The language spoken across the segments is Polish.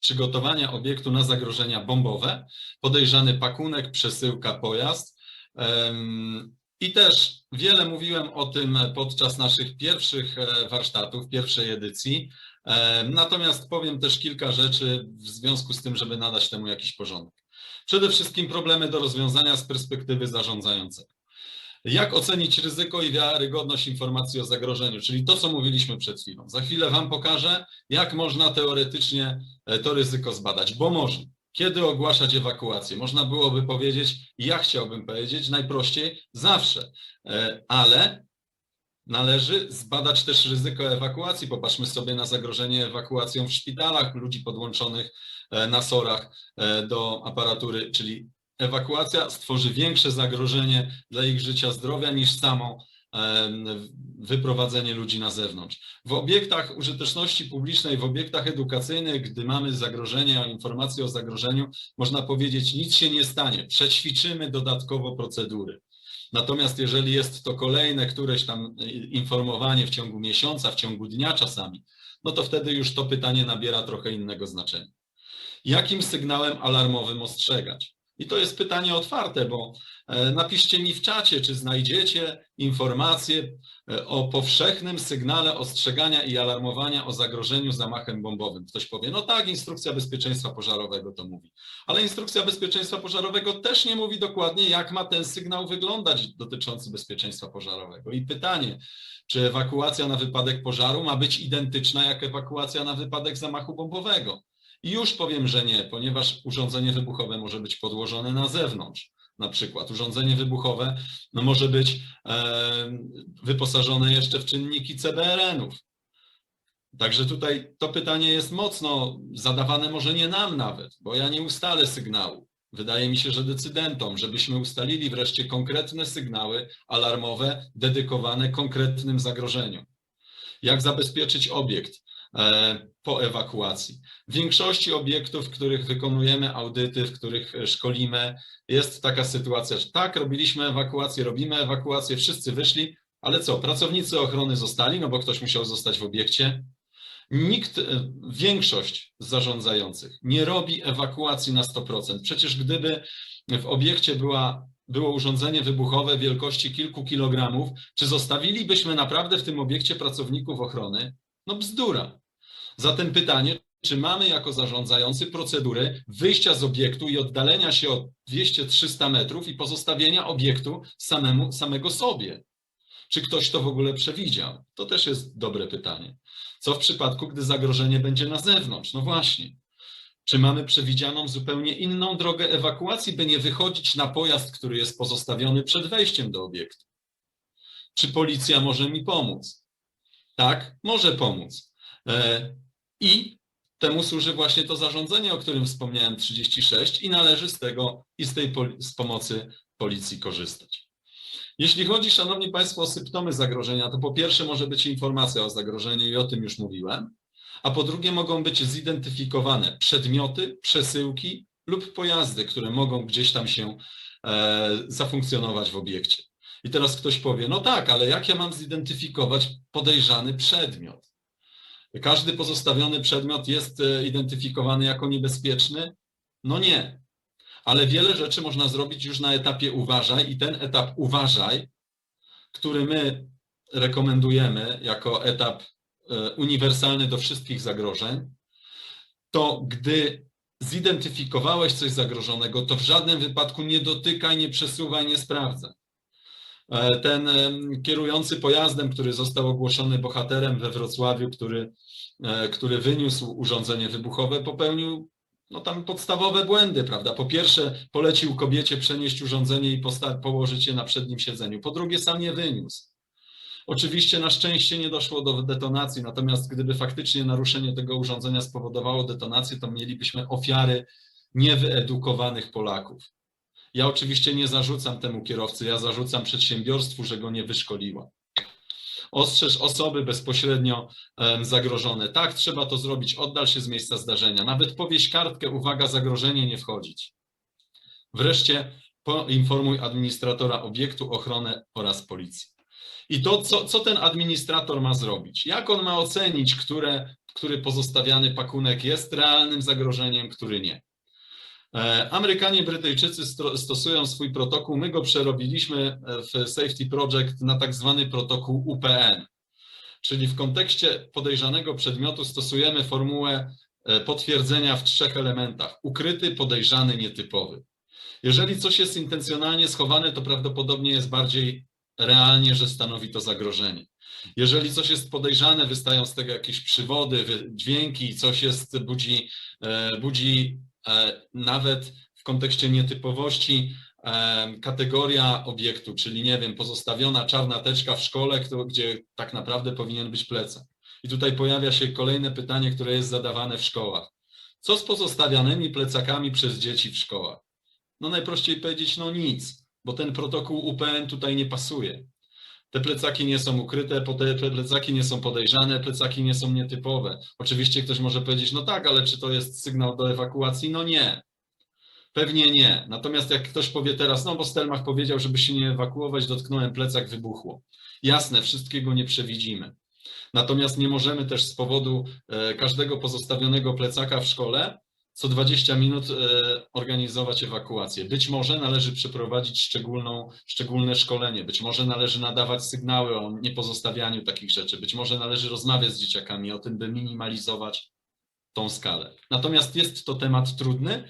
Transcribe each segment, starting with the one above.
przygotowania obiektu na zagrożenia bombowe, podejrzany pakunek, przesyłka, pojazd. I też wiele mówiłem o tym podczas naszych pierwszych e, warsztatów, pierwszej edycji. Natomiast powiem też kilka rzeczy w związku z tym, żeby nadać temu jakiś porządek. Przede wszystkim problemy do rozwiązania z perspektywy zarządzającego. Jak ocenić ryzyko i wiarygodność informacji o zagrożeniu, czyli to, co mówiliśmy przed chwilą. Za chwilę Wam pokażę, jak można teoretycznie e, to ryzyko zbadać, bo można. Kiedy ogłaszać ewakuację? Można byłoby powiedzieć, ja chciałbym powiedzieć najprościej zawsze, E, ale należy zbadać też ryzyko ewakuacji. Popatrzmy sobie na zagrożenie ewakuacją w szpitalach ludzi podłączonych e, na sorach do aparatury, czyli ewakuacja stworzy większe zagrożenie dla ich życia, zdrowia niż samo wyprowadzenie ludzi na zewnątrz. W obiektach użyteczności publicznej, w obiektach edukacyjnych, gdy mamy zagrożenie, informacje o zagrożeniu, można powiedzieć, nic się nie stanie, przećwiczymy dodatkowo procedury. Natomiast jeżeli jest to kolejne któreś tam y, informowanie w ciągu miesiąca, w ciągu dnia czasami, no to wtedy już to pytanie nabiera trochę innego znaczenia. Jakim sygnałem alarmowym ostrzegać? I to jest pytanie otwarte, bo e, napiszcie mi w czacie, czy znajdziecie informacje e, o powszechnym sygnale ostrzegania i alarmowania o zagrożeniu zamachem bombowym. Ktoś powie, no tak, instrukcja bezpieczeństwa pożarowego to mówi. Ale instrukcja bezpieczeństwa pożarowego też nie mówi dokładnie, jak ma ten sygnał wyglądać dotyczący bezpieczeństwa pożarowego. I pytanie, czy ewakuacja na wypadek pożaru ma być identyczna jak ewakuacja na wypadek zamachu bombowego? I już powiem, że nie, ponieważ urządzenie wybuchowe może być podłożone na zewnątrz. Na przykład urządzenie wybuchowe no, może być wyposażone jeszcze w czynniki CBRN-ów. Także tutaj to pytanie jest mocno zadawane, może nie nam nawet, bo ja nie ustalę sygnału. Wydaje mi się, że decydentom, żebyśmy ustalili wreszcie konkretne sygnały alarmowe dedykowane konkretnym zagrożeniom. Jak zabezpieczyć obiekt po ewakuacji? W większości obiektów, w których wykonujemy audyty, w których e, szkolimy, jest taka sytuacja, że tak, robiliśmy ewakuację, robimy ewakuację, wszyscy wyszli, ale co, pracownicy ochrony zostali, no bo ktoś musiał zostać w obiekcie. Nikt, e, większość zarządzających nie robi ewakuacji na 100%. Przecież gdyby w obiekcie była, było urządzenie wybuchowe wielkości kilku kilogramów, czy zostawilibyśmy naprawdę w tym obiekcie pracowników ochrony? No bzdura. Zatem pytanie, czy mamy jako zarządzający procedury wyjścia z obiektu i oddalenia się o 200-300 metrów i pozostawienia obiektu samemu, samego sobie? Czy ktoś to w ogóle przewidział? To też jest dobre pytanie. Co w przypadku, gdy zagrożenie będzie na zewnątrz? No właśnie. Czy mamy przewidzianą zupełnie inną drogę ewakuacji, by nie wychodzić na pojazd, który jest pozostawiony przed wejściem do obiektu? Czy policja może mi pomóc? Tak, może pomóc. E, I temu służy właśnie to zarządzenie, o którym wspomniałem, 36 i należy z tego i z tej z pomocy policji korzystać. Jeśli chodzi, Szanowni Państwo, o symptomy zagrożenia, to po pierwsze może być informacja o zagrożeniu i o tym już mówiłem, a po drugie mogą być zidentyfikowane przedmioty, przesyłki lub pojazdy, które mogą gdzieś tam się e, zafunkcjonować w obiekcie. I teraz ktoś powie, no tak, ale jak ja mam zidentyfikować podejrzany przedmiot? Każdy pozostawiony przedmiot jest e, identyfikowany jako niebezpieczny? No nie. Ale wiele rzeczy można zrobić już na etapie uważaj i ten etap uważaj, który my rekomendujemy jako etap e, uniwersalny do wszystkich zagrożeń, to gdy zidentyfikowałeś coś zagrożonego, to w żadnym wypadku nie dotykaj, nie przesuwaj, nie sprawdzaj. E, Ten kierujący pojazdem, który został ogłoszony bohaterem we Wrocławiu, który, e, który wyniósł urządzenie wybuchowe, popełnił no tam podstawowe błędy, prawda? Po pierwsze, polecił kobiecie przenieść urządzenie i położyć je na przednim siedzeniu. Po drugie, sam je wyniósł. Oczywiście na szczęście nie doszło do detonacji, natomiast gdyby faktycznie naruszenie tego urządzenia spowodowało detonację, to mielibyśmy ofiary niewyedukowanych Polaków. Ja oczywiście nie zarzucam temu kierowcy, ja zarzucam przedsiębiorstwu, że go nie wyszkoliło. Ostrzeż osoby bezpośrednio zagrożone. Tak, trzeba to zrobić, oddal się z miejsca zdarzenia. Nawet powieś kartkę, uwaga, zagrożenie nie wchodzić. Wreszcie poinformuj administratora obiektu, ochronę oraz policję. I to, co, co ten administrator ma zrobić? Jak on ma ocenić, które który pozostawiany pakunek jest realnym zagrożeniem, który nie. E, Amerykanie, Brytyjczycy stosują swój protokół. My go przerobiliśmy w Safety Project na tak zwany protokół UPN. Czyli w kontekście podejrzanego przedmiotu stosujemy formułę e, potwierdzenia w trzech elementach. Ukryty, podejrzany, nietypowy. Jeżeli coś jest intencjonalnie schowane, to prawdopodobnie jest bardziej realnie, że stanowi to zagrożenie. Jeżeli coś jest podejrzane, wystają z tego jakieś przywody, dźwięki, coś jest, budzi, e, budzi e, nawet w kontekście nietypowości kategoria obiektu, czyli nie wiem, pozostawiona czarna teczka w szkole, gdzie tak naprawdę powinien być plecak. I tutaj pojawia się kolejne pytanie, które jest zadawane w szkołach. Co z pozostawianymi plecakami przez dzieci w szkołach? No najprościej powiedzieć, no nic, bo ten protokół UPN tutaj nie pasuje. Te plecaki nie są ukryte, te plecaki nie są podejrzane, plecaki nie są nietypowe. Oczywiście ktoś może powiedzieć, no tak, ale czy to jest sygnał do ewakuacji? No nie. Pewnie nie. Natomiast jak ktoś powie teraz, no bo Stelmach powiedział, żeby się nie ewakuować, dotknąłem plecak, wybuchło. Jasne, wszystkiego nie przewidzimy. Natomiast nie możemy też z powodu e, każdego pozostawionego plecaka w szkole co 20 minut e, organizować ewakuację. Być może należy przeprowadzić szczególną, szczególne szkolenie, być może należy nadawać sygnały o niepozostawianiu takich rzeczy, być może należy rozmawiać z dzieciakami o tym, by minimalizować tą skalę. Natomiast jest to temat trudny,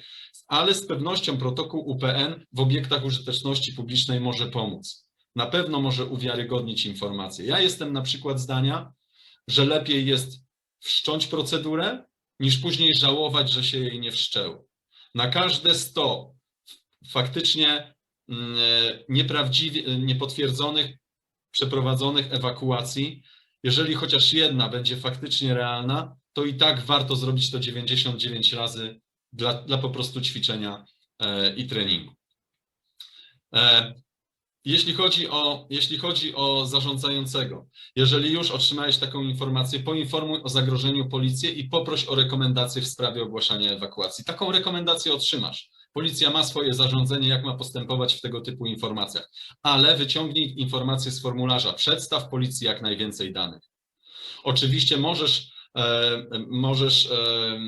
ale z pewnością protokół UPN w obiektach użyteczności publicznej może pomóc. Na pewno może uwiarygodnić informacje. Ja jestem na przykład zdania, że lepiej jest wszcząć procedurę, niż później żałować, że się jej nie wszczęło. Na każde 100 faktycznie mm, nieprawdziwie, niepotwierdzonych, przeprowadzonych ewakuacji, jeżeli chociaż jedna będzie faktycznie realna, to i tak warto zrobić to 99 razy dla, dla po prostu ćwiczenia e, i treningu. Jeśli chodzi, o, jeśli chodzi o zarządzającego, jeżeli już otrzymałeś taką informację, poinformuj o zagrożeniu policję i poproś o rekomendację w sprawie ogłaszania ewakuacji. Taką rekomendację otrzymasz. Policja ma swoje zarządzenie, jak ma postępować w tego typu informacjach, ale wyciągnij informacje z formularza, przedstaw policji jak najwięcej danych. Oczywiście możesz, e, możesz e,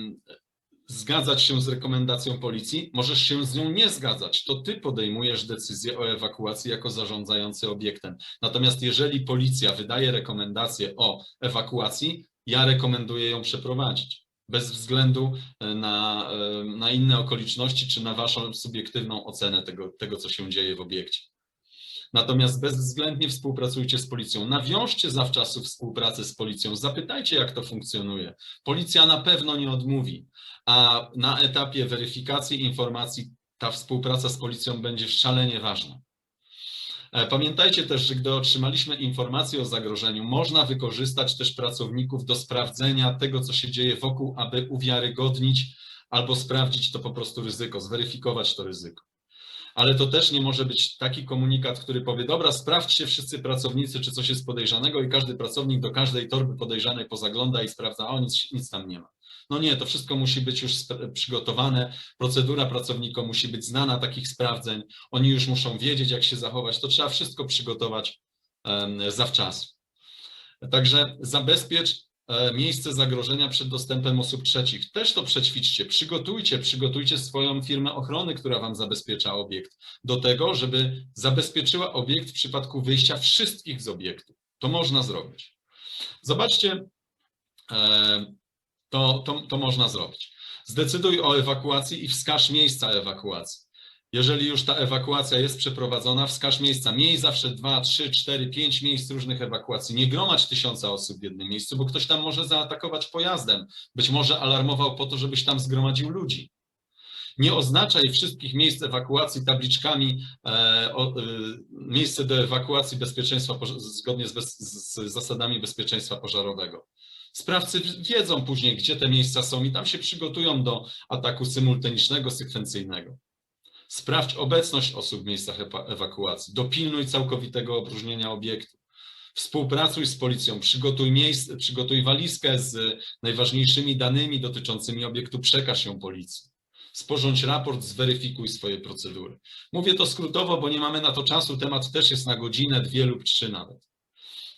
zgadzać się z rekomendacją policji, możesz się z nią nie zgadzać. To ty podejmujesz decyzję o ewakuacji jako zarządzający obiektem. Natomiast jeżeli policja wydaje rekomendację o ewakuacji, ja rekomenduję ją przeprowadzić. Bez względu e, na, e, na inne okoliczności czy na waszą subiektywną ocenę tego, tego, co się dzieje w obiekcie. Natomiast bezwzględnie współpracujcie z policją. Nawiążcie zawczasu współpracę z policją, zapytajcie, jak to funkcjonuje. Policja na pewno nie odmówi, a na etapie weryfikacji informacji ta współpraca z policją będzie szalenie ważna. E, pamiętajcie też, że gdy otrzymaliśmy informację o zagrożeniu, można wykorzystać też pracowników do sprawdzenia tego, co się dzieje wokół, aby uwiarygodnić albo sprawdzić to po prostu ryzyko, zweryfikować to ryzyko ale to też nie może być taki komunikat, który powie, dobra, sprawdźcie wszyscy pracownicy, czy coś jest podejrzanego i każdy pracownik do każdej torby podejrzanej pozagląda i sprawdza, o nic, nic tam nie ma. No nie, to wszystko musi być już przygotowane, procedura pracownikom musi być znana takich sprawdzeń, oni już muszą wiedzieć, jak się zachować, to trzeba wszystko przygotować zawczasu. Także zabezpiecz miejsce zagrożenia przed dostępem osób trzecich. Też to przećwiczcie, przygotujcie, przygotujcie swoją firmę ochrony, która Wam zabezpiecza obiekt, do tego, żeby zabezpieczyła obiekt w przypadku wyjścia wszystkich z obiektu. To można zrobić. Zobaczcie, e, to, to, to można zrobić. Zdecyduj o ewakuacji i wskaż miejsca ewakuacji. Jeżeli już ta ewakuacja jest przeprowadzona, wskaż miejsca. Miej zawsze dwa, trzy, cztery, pięć miejsc różnych ewakuacji. Nie gromadź tysiąca osób w jednym miejscu, bo ktoś tam może zaatakować pojazdem. Być może alarmował po to, żebyś tam zgromadził ludzi. Nie oznaczaj wszystkich miejsc ewakuacji tabliczkami e, o, e, miejsce do ewakuacji bezpieczeństwa zgodnie z, bez, z zasadami bezpieczeństwa pożarowego. Sprawcy wiedzą później, gdzie te miejsca są i tam się przygotują do ataku symultanicznego, sekwencyjnego. Sprawdź obecność osób w miejscach ewakuacji. Dopilnuj całkowitego opróżnienia obiektu. Współpracuj z policją, przygotuj, miejsce, przygotuj walizkę z najważniejszymi danymi dotyczącymi obiektu, przekaż ją policji. Sporządź raport, zweryfikuj swoje procedury. Mówię to skrótowo, bo nie mamy na to czasu, temat też jest na godzinę, dwie lub trzy nawet.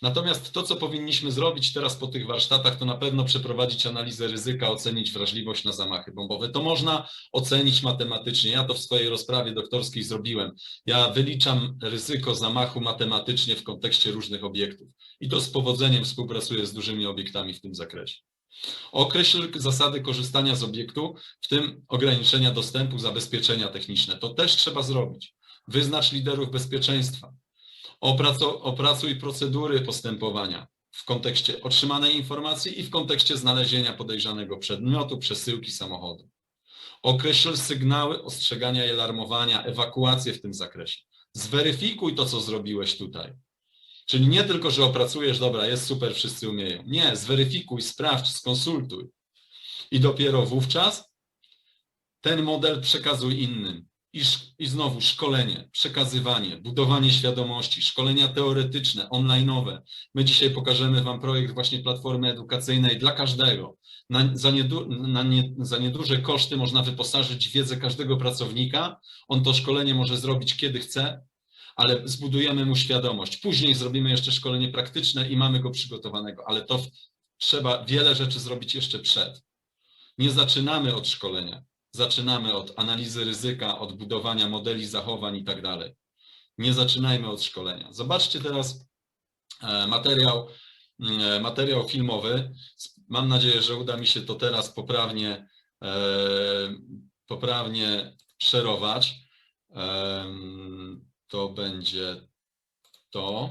Natomiast to, co powinniśmy zrobić teraz po tych warsztatach, to na pewno przeprowadzić analizę ryzyka, ocenić wrażliwość na zamachy bombowe. To można ocenić matematycznie. Ja to w swojej rozprawie doktorskiej zrobiłem. Ja wyliczam ryzyko zamachu matematycznie w kontekście różnych obiektów i to z powodzeniem współpracuję z dużymi obiektami w tym zakresie. Określ zasady korzystania z obiektu, w tym ograniczenia dostępu, zabezpieczenia techniczne. To też trzeba zrobić. Wyznacz liderów bezpieczeństwa. Opracuj procedury postępowania w kontekście otrzymanej informacji i w kontekście znalezienia podejrzanego przedmiotu, przesyłki samochodu. Określ sygnały ostrzegania i alarmowania, ewakuację w tym zakresie. Zweryfikuj to, co zrobiłeś tutaj. Czyli nie tylko, że opracujesz, dobra, jest super, wszyscy umieją. Nie, zweryfikuj, sprawdź, skonsultuj. I dopiero wówczas ten model przekazuj innym. I, I znowu szkolenie, przekazywanie, budowanie świadomości, szkolenia teoretyczne, online'owe. My dzisiaj pokażemy Wam projekt właśnie platformy edukacyjnej dla każdego. Na, za, niedu, na nie, za nieduże koszty można wyposażyć wiedzę każdego pracownika. On to szkolenie może zrobić kiedy chce, ale zbudujemy mu świadomość. Później zrobimy jeszcze szkolenie praktyczne i mamy go przygotowanego, ale to w, trzeba wiele rzeczy zrobić jeszcze przed. Nie zaczynamy od szkolenia. Zaczynamy od analizy ryzyka, od budowania modeli zachowań i tak dalej. Nie zaczynajmy od szkolenia. Zobaczcie teraz e, materiał, mm, materiał filmowy. Mam nadzieję, że uda mi się to teraz poprawnie, e, poprawnie szerować. To będzie to.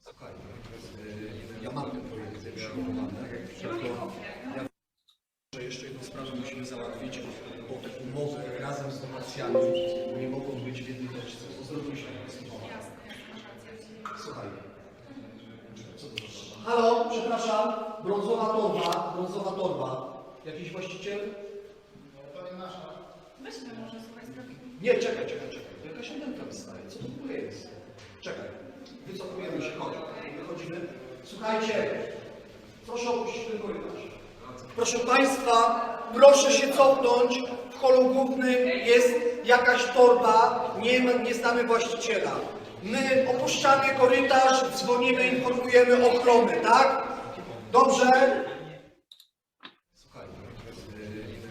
Słuchaj, y, ja mam te projekty przygotowane, tylko ja że jeszcze jedną sprawę musimy załatwić, bo te umowy razem z donacjami nie mogą być w jednej teczce. To zrobiliśmy. Słuchaj. Co to za- Halo, przepraszam, brązowa torba, brązowa torba. Jakiś właściciel? Weźmy może słuchaj sprawy. Nie, czekaj, czekaj, czekaj. To jakaś antenka wystaje. Co to w ogóle jest? Czekaj. Wycofujemy się, chodź. Wychodzimy. Słuchajcie, proszę opuścić ten korytarz. Proszę Państwa, proszę się cofnąć. W holu głównym jest jakaś torba, nie, nie znamy właściciela. My opuszczamy korytarz, dzwonimy, informujemy ochronę, tak? Dobrze?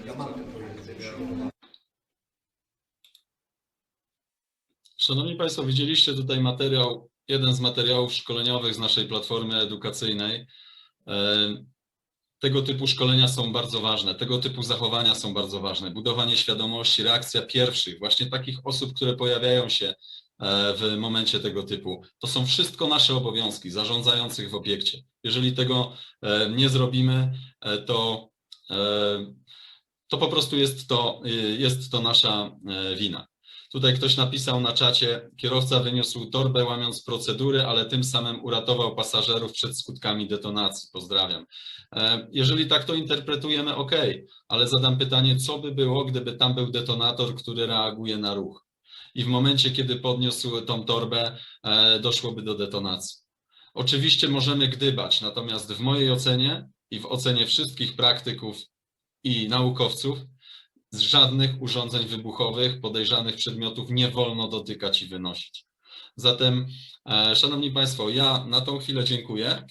Ja mam te projekty przygotowane. Szanowni Państwo, widzieliście tutaj materiał, jeden z materiałów szkoleniowych z naszej platformy edukacyjnej. E, Tego typu szkolenia są bardzo ważne, tego typu zachowania są bardzo ważne. Budowanie świadomości, reakcja pierwszych, właśnie takich osób, które pojawiają się e, w momencie tego typu. To są wszystko nasze obowiązki zarządzających w obiekcie. Jeżeli tego e, nie zrobimy, to, to po prostu jest to, jest to nasza wina. Tutaj ktoś napisał na czacie, kierowca wyniósł torbę łamiąc procedury, ale tym samym uratował pasażerów przed skutkami detonacji. Pozdrawiam. E, Jeżeli tak to interpretujemy, ok, ale zadam pytanie, co by było, gdyby tam był detonator, który reaguje na ruch i w momencie, kiedy podniósł tą torbę, e, doszłoby do detonacji. Oczywiście możemy gdybać, natomiast w mojej ocenie i w ocenie wszystkich praktyków i naukowców, z żadnych urządzeń wybuchowych, podejrzanych przedmiotów nie wolno dotykać i wynosić. Zatem, e, Szanowni Państwo, ja na tą chwilę dziękuję.